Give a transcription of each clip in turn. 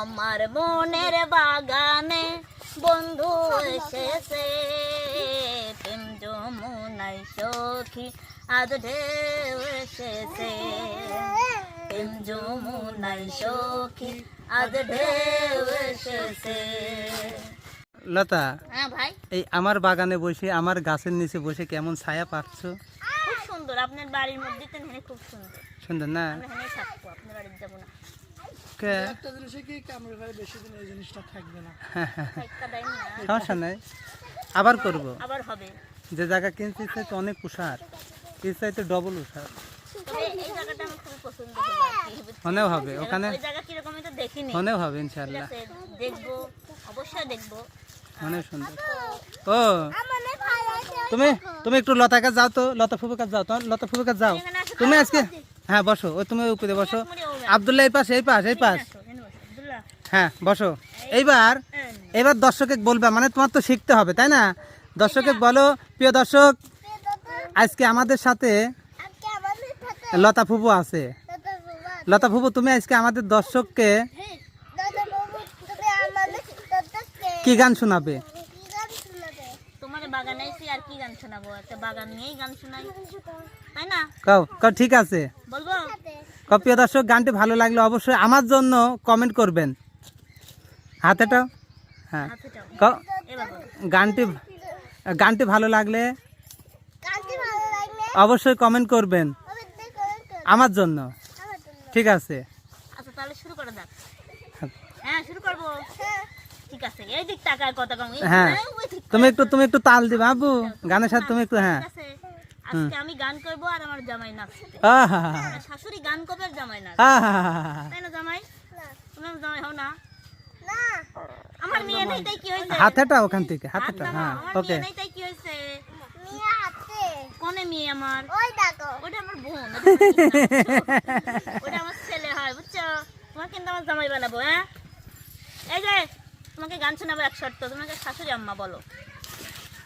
আমার মনের বাগানে বন্ধু এসেছে। প্রেম যমুনাই সখী আজ ঢেউ এসেছে। প্রেম যমুনাই সখী আজ ঢেউ এসেছে। লতা হ্যাঁ ভাই? এই আমার বাগানে বসে আমার গাছের নিচে বসে কেমন ছায়া পাচ্ছ? খুব সুন্দর আপনার বাড়ির মধ্যে তো খুব সুন্দর। সুন্দর না? আমরা হেনে থাকব আপনার বাড়িতে যাব না। কে একটা জিনিসে কি কামড়ে ফেলে বেশি দিন এই জিনিসটা থাকবে না? একটা দেয় না। সমস্যা নাই। আবার করব। আবার হবে। যে জায়গা কিনছি সে তো অনেক উষার এর চাইতে ডবল উষার এই। মনেও হবে। ওখানে ওই জায়গা কীরকম আমি তো দেখিনি। মনেও হবে ইনশাল্লাহ দেখব। অবশ্যই দেখব। অনেক সুন্দর। ও। তুমি তুমি একটু লতা কাছে যাও তো। লতা ফুফু কাছে যাও তোমার লতা ফুফু কাছে যাও। তুমি আজকে হ্যাঁ বসো। ওই তুমি উপরে বসো। আবদুল্লাহ এই পাশ এই পাশ এই পাশ। হ্যাঁ বসো। এইবার এবার দর্শকে বলবে মানে তোমার তো শিখতে হবে তাই না? দর্শকে বলো প্রিয় দর্শক আজকে আমাদের সাথে লতা ফুফু আছে। লতা ফুফু তুমি আজকে আমাদের দর্শককে কি গান শোনাবে? ঠিক আছে। বলব? প্রিয় দর্শক গানটি ভালো লাগলে অবশ্যই আমার জন্য কমেন্ট করবেন। হাতেটাও? হ্যাঁ। গানটি গানটি ভালো লাগলে অবশ্যই কমেন্ট করবেন। আমার জন্য। ঠিক আছে। আচ্ছা তাহলে শুরু করে দেখ হ্যাঁ। শুরু করব। ঠিক আছে এই দিক টাকার কথা কম। হ্যাঁ। ওই দিক তুমি একটু তুমি একটু তাল দিবে আবু গানের সাথে তুমি একটু হ্যাঁ। ঠিক আছে। আজকে আমি গান করব আর আমার জামাই নাচবে আহা শাশুড়ি গান করবে আর জামাই নাচ আহা তাই না জামাই? তুমি আমার জামাই হও না। আমার মেয়ে নেই তাই কি হয়েছে? হাতেটা ওখান থেকে হাতেটা হ্যাঁ ওকে মেয়ে নেই তাই কি হয়েছে? কোনে মেয়ে আমার? ওটা আমার বোন ওটা আমার ছেলে। হয় বুঝছ? তোমার কিন্তু আমার জামাই বানাবো হ্যাঁ? এই যে তোমাকে গান শোনাবো এক শর্ত তোমাকে শাশুড়ি আম্মা বলো।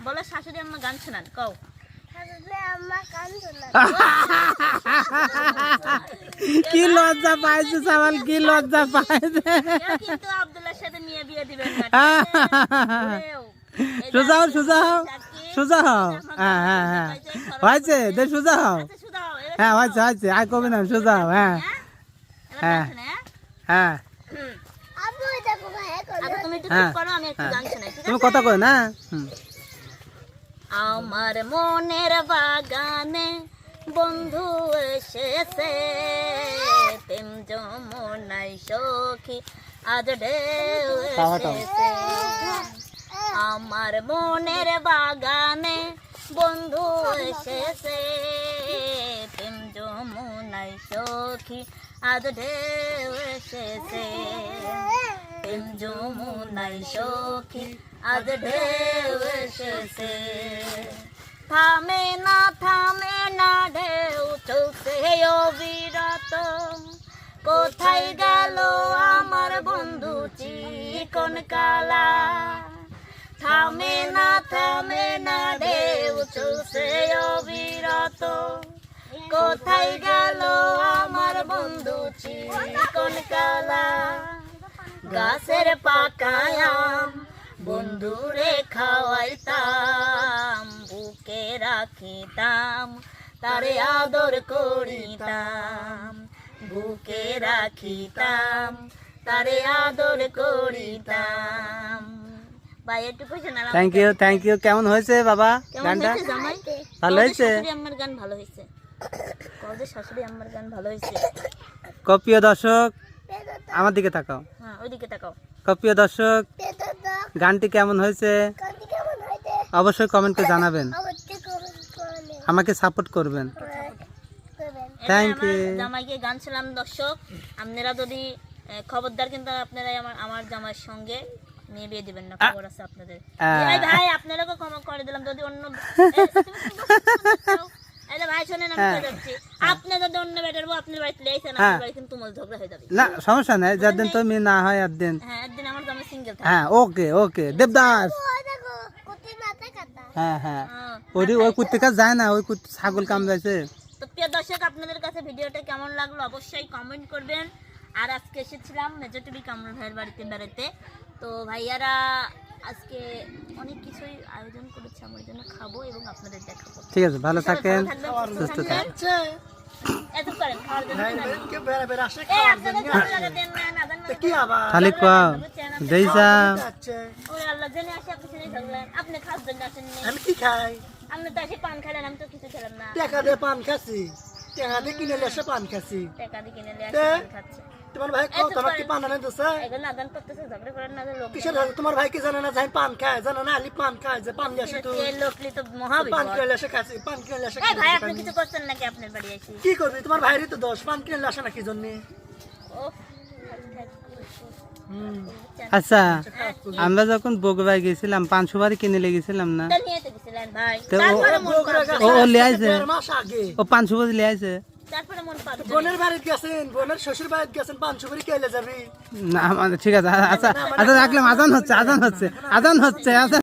বলো শাশুড়ি আম্মা গান শোনান কও। কি লজ্জা পাইছে সামাল কি লজ্জা পাইছে। কিন্তু আব্দুল্লাহর সাথে নিয়ে বিয়ে দিবেন না সোজা হও সোজা হও সোজা হও। হ্যাঁ হ্যাঁ হ্যাঁ। শোনাতে চাই, খরচ হয়েছে দে সোজা হও। আচ্ছা, হও, হ্যাঁ হয়েছে হয়েছে। আর কবি না সোজা হও হ্যাঁ। হ্যাঁ। হ্যাঁ? হ্যাঁ? তুমি হ্যাঁ, হ্যাঁ। কথা কই না? হুম। আমার মনের বাগানে বন্ধু এসেছে। প্রেম যমুনাই সখী আজ ঢেউ। এসেছে। আমার মনের বাগানে বন্ধু এসেছে। প্রেম যমুনাই সখী আজ ঢেউ এসেছে। প্রেম যমুনাই সখী আজ ঢেউ এসেছে থামে না থামে না, ঢেউ চলছে অবিরত। কোথায় গেল আমার বন্ধু চিকন কালা? থামে না থামে না, ঢেউ চলছে অবিরত। কোথায় গেল আমার বন্ধু চিকন কালা? গাছের পাকায়াম বন্ধুরে খাওয়াইতাম বুকে রাখিতাম তারে আদর করিতাম। বুকে রাখিতাম তারে আদর করিতাম। থ্যাংক ইউ থ্যাংক ইউ কেমন হয়েছে বাবা? গানটা? ভালো হয়েছে? শাশুড়ি আম্মার গান ভালো হয়েছে? কও যে শাশুড়ি আম্মার গান ভালো হয়েছে? কপ্রিয় দর্শক আমার দিকে তাকাও। হ্যাঁ ওইদিকে তাকাও। কপ্রিয় দর্শক গানটি কেমন হয়েছে? অবশ্যই কমেন্ট করে জানাবেন। আমাকে সাপোর্ট করবেন। Thank you. জামাইকে গান ছিলাম দর্শক। আপনারা যদি খবরদার কিন্তু আপনারা আমার আমার জামাইয়ের সঙ্গে নিয়ে বিয়ে দিবেন না। খবর আছে আপনাদের। ভাই আপনারাও ক্ষমা করে দিলাম। যদি অন্য এ, তুমি কিন্তু বসে যাও। এই যে ভাই শোনেন আমি কই যাচ্ছি। আপনি যদি অন্য বেটার বউ আপনার বাড়িতে লেগেছেন হ্যাঁ। আপনার বাড়ি তুমুল ঝগড়া হয়ে যাবে। না সমস্যা নাই যার তুমি না হয় একদিন। হ্যাঁ একদিন আমার জামাই সিঙ্গেল থাকে। হ্যাঁ ওকে ওকে দেবদাস। হ্যাঁ হ্যাঁ। হ্যাঁ। ওই ওই কুত্তে কাজ যায় না ওই কুত্তে ছাগল কাম যাইছে তো প্রিয় দর্শক আপনাদের কাছে ভিডিওটা কেমন লাগল অবশ্যই কমেন্ট করবেন। আর আজকে এসেছিলাম মেজর টিভি কামরুল ভাইয়ের বাড়িতে বেড়াতে তো ভাইয়ারা আজকে অনেক কিছুই আয়োজন করেছে আমার জন্য খাব এবং আপনাদের দেখাবো। ঠিক আছে ভালো থাকেন সুস্থ থাকেন। আচ্ছা। খালি কোয়া আপনি আমি কি খাই? আপনি তো পান খেলেন আমি তো কিছু খেলাম না। টাকা দিয়ে পান খাচ্ছি। টাকা দিয়ে কিনে এসে পান খাচ্ছি। টাকা দিয়ে কিনে নিয়ে আসে পান খাচ্ছে। তোমার ভাই কত তোমার কি পান আনে দিছে? এগুলো নাদান করতেছে ঝগড়া করেন না লোক কিসের তোমার ভাই কি জানে না যে পান খায় জানে না আলি পান খায় যে পান লোকলি তো পান পান কিনে এসে এই ভাই আপনি কিছু করছেন নাকি আপনার বাড়ি এসে? কি করবি? তোমার ভাইয়েরই তো দোষ পান কিনে আসে না কি জন্য? হুম। আচ্ছা আমরা যখন বগুড়ায় গেছিলাম পান সুপারি কিনে লেগেছিলাম না? ও- মন পাক ও- গেছে পান সুপারি লিয়ে মন বোনের বাড়িতে গেছেন বোনের শ্বশুর বাড়িতে গেছেন পান সুপারি কেলে যাবি? না আমাদের ঠিক আছে আচ্ছা আচ্ছা রাখলাম আজান হচ্ছে আজান হচ্ছে আজান হচ্ছে আজান